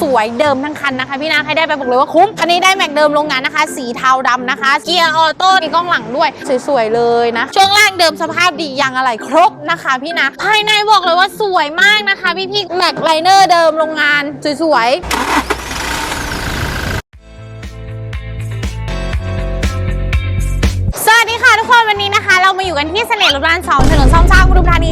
สวยเดิมทั้งคันนะคะ พี่นะใครได้ไปบอกเลยว่าคุ้มคันนี้ได้แม็กเดิมโรงงานนะคะ สีเทาดำนะคะ เกียร์ออโต้มีกล้องหลังด้วย สวยๆเลยนะ ช่วงล่างเดิมสภาพดียางอะไรครบนะคะ พี่นะ ภายในบอกเลยว่าสวยมากนะคะ พี่ๆแม็กไลเนอร์เดิมโรงงานสวยๆสวัสดีค่ะทุกคนวันนี้นะคะ เรามาอยู่กันที่เสน่ห์รถบ้านสองถนนซ่อมสร้า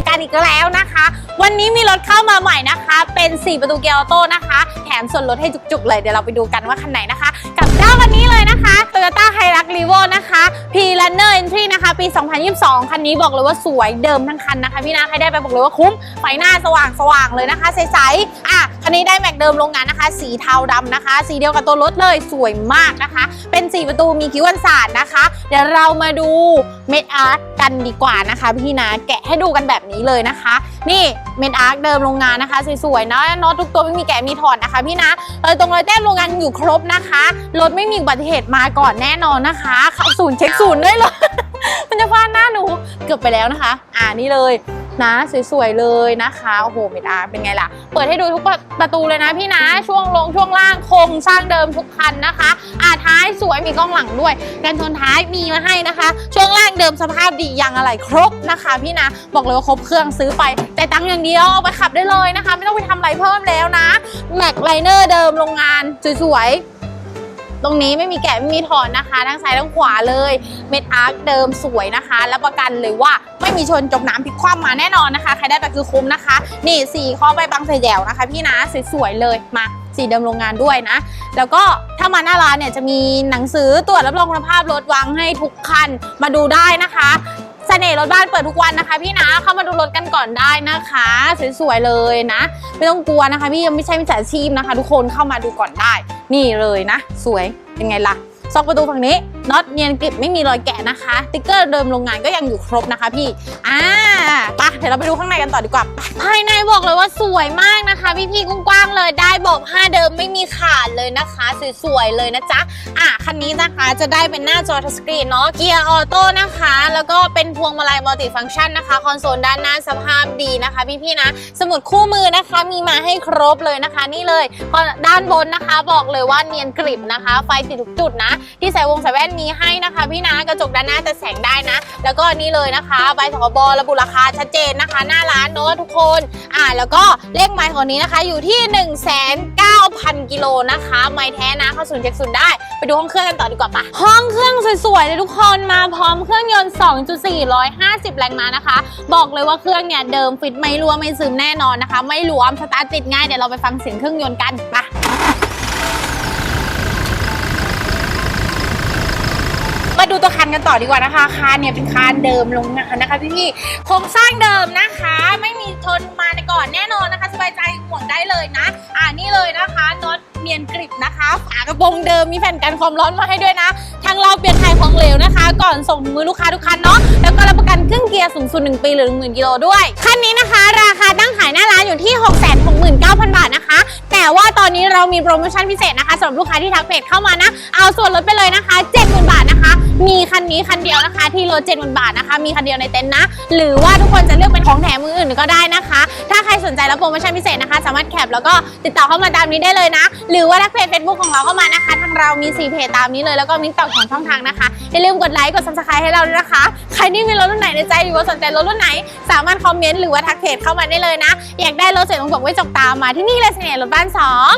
กันอีกแล้วนะคะ วันนี้มีรถเข้ามาใหม่นะคะ เป็น 4 ประตูเกียร์ออโต้นะคะ แถมส่วนลดให้จุกๆเลย เดี๋ยวเราไปดูกันว่าคันไหนนะคะ กับเจ้าวันนี้เลยนะคะ Toyota Hilux Revo นะคะ P Runner Entry นะคะ ปี 2022 คันนี้บอกเลยว่าสวยเดิมทั้งคันนะคะ พี่นาใครได้ไปบอกเลยว่าคุ้ม ไฟหน้าสว่างๆเลยนะคะใสๆอะคันนี้ได้แม็กเดิมโรงงานนะคะ สีเทาดำนะคะ สีเดียวกับตัวรถเลยสวยมากนะคะ เป็น 4 ประตูมีคิวกันศาสตร์นะคะ เดี๋ยวเรามาดูเมดอาร์ต กันดีกว่านะคะ พี่นะแกะให้ดูกันแบบนี้เลยนะคะ นี่เม็ดอาร์คเดิมโรงงานนะคะสวยๆนะน็อตทุกตัวไม่มีแกะมีถอดนะคะพี่นะเออตรงรอยแต้มโรงงานอยู่ครบนะคะรถไม่มีอุบัติเหตุมาก่อนแน่นอนนะคะเข้าศูนย์เช็คศูนย์ได้เลยมันจะฟาดหน้าหนูเกือบไปแล้วนะคะ อ่านี่เลย นะสวยๆเลยนะคะโอ้โหเมดอาร์เป็นไงล่ะ เปิดให้ดูทุกประตูเลยนะพี่นะช่วงลงช่วงล่างโครงสร้างเดิมทุกคันนะคะอาท้ายสวยมีกล้องหลังด้วยกันชนท้ายมีมาให้นะคะ ช่วงล่างเดิมสภาพดียางอะไรครบนะคะ พี่นะบอกเลยว่าครบเครื่องซื้อไป แต่ตังค์อย่างเดียวไปขับได้เลยนะคะ ไม่ต้องไปทำอะไรเพิ่มแล้วนะแม็กไลเนอร์เดิมโรงงานสวยๆ ตรงนี้ไม่มีแกะไม่มีถอนนะคะ ทั้งซ้ายทั้งขวาเลยเม็ดอาร์คเดิมสวยนะคะและประกันเลยว่าไม่มีชนจมน้ำพลิกคว่ำมาแน่นอนนะคะ ใครได้ไปคือคุ้มนะคะ นี่สีข้อใบบางใส่แดวนะคะ พี่นะสวยๆเลยมาสีเดิมโรงงานด้วยนะ แล้วก็ถ้ามาหน้าร้านเนี่ยจะมีหนังสือตรวจรับรองคุณภาพรถวางให้ทุกคันมาดูได้นะคะ เสน่ห์รถบ้านเปิดทุกวันนะคะ พี่นะเข้ามาดูรถกันก่อนได้นะคะ สวยๆเลยนะ ไม่ต้องกลัวนะคะ พี่ยังไม่ใช่มิจฉาชีพนะคะ ทุกคนเข้ามาดูก่อนได้ นี่เลยนะ สวยเป็นไงล่ะซอกประตูฝั่งนี้น็อตเนียนกริบไม่มีรอยแกะนะคะติ๊กเกอร์เดิมโรงงานก็ยังอยู่ครบนะคะพี่อ่า ดี๋ยวเราไปดูข้างในกันต่อดีกว่าไปภายในบอกเลยว่าสวยมากนะคะพี่ๆกว้างๆเลยได้เบอกผ้าเดิมไม่มีขาดเลยนะคะ สวยๆเลยนะจ๊ะอะคันนี้นะคะจะได้เป็นหน้าจอทัชสกรีนเนาะเกียร์ออโต้นะคะ แล้วก็เป็นพวงมาลัยมัลติฟังก์ชันนะคะ คอนโซลด้านหน้าสภาพดีนะคะ พี่ๆนะ สมุดคู่มือนะคะมีมาให้ครบเลยนะคะ นี่เลยด้านบนนะคะบอกเลยว่าเนียนกริบนะคะ ไฟติดทุกจุดนะ ที่ใส่วงใส่แว่นมีให้นะคะ พี่นะกระจกด้านหน้าจะแสงได้นะ แล้วก็นี่เลยนะคะใบสคบระบุราคาชัดเจนนะคะ หน้าร้านเนอะทุกคน อ่าแล้วก็เลขไมล์ของนี้นะคะ อยู่ที่ 1 9 0 0 0กิโลนะคะ ไมล์แท้นะเข้าศูนย์เช็คศูนย์ได้ ไปดูห้องเครื่องกันต่อดีกว่าปะห้องเครื่องสวยๆเลยทุกคนมาพร้อมเครื่องยนต์ 2.450 แรงม้านะคะ บอกเลยว่าเครื่องเนี่ยเดิมฟิตไม่รั่วไม่ซึมแน่นอนนะคะ ไม่หลวมสตาร์ทติดง่ายเดี๋ยวเราไปฟังเสียงเครื่องยนต์กันปะมา ดูตัวคันกันต่อดีกว่านะคะคานเนี่ยเป็นคานเดิมโรงงานนะคะพี่ๆโครงสร้างเดิมนะคะ ไม่มีทนมาในก่อนแน่นอนนะคะ สบายใจห่วงได้เลยนะ อ่านี่เลยนะคะน็อตเนียนกริบนะคะ ฝากระโปรงเดิมมีแผ่นกันความร้อนมาให้ด้วยนะทางเราเปลี่ยนถ่ายของเหลวนะคะ ก่อนส่งมือลูกค้าทุกคันเนาะแล้วก็รับประกันเครื่องเกียร์สูงสุด1ปีหรือ10,000กิโลด้วยคันนี้นะคะ ราคาตั้งขายหน้าร้านอยู่ที่ 669,000 บาทนะคะ แต่ว่าตอนนี้เรามีโปรโมชั่นพิเศษนะคะสำหรับลูกค้าที่ทักเพจเข้ามานะ เอาส่วนลดไปเลยนะคะ นี้คันเดียวนะคะ ที่ลด70,000บาทนะคะ มีคันเดียวในเต็นท์นะ หรือว่าทุกคนจะเลือกเป็นของแถมมืออื่นก็ได้นะคะ ถ้าใครสนใจรับโปรโมชั่นพิเศษนะคะ สามารถแคปแล้วก็ติดต่อเข้ามาตามนี้ได้เลยนะ หรือว่าทักเพจ Facebook ของเราเข้ามานะคะ ทางเรามี4เพจตามนี้เลยแล้วก็มีต่อของช่องทางนะคะอย่าลืมกดไลค์กด subscribe ให้เราด้วยนะคะ ใครที่มีรถรุ่นไหนในใจหรือว่าสนใจรถรุ่นไหน สามารถคอมเมนต์หรือว่าทักเพจเข้ามาได้เลยนะ อยากได้รถเสร็จต้องบอกไว้จกตามมาที่นี่เลยเสน่ห์รถบ้านสอง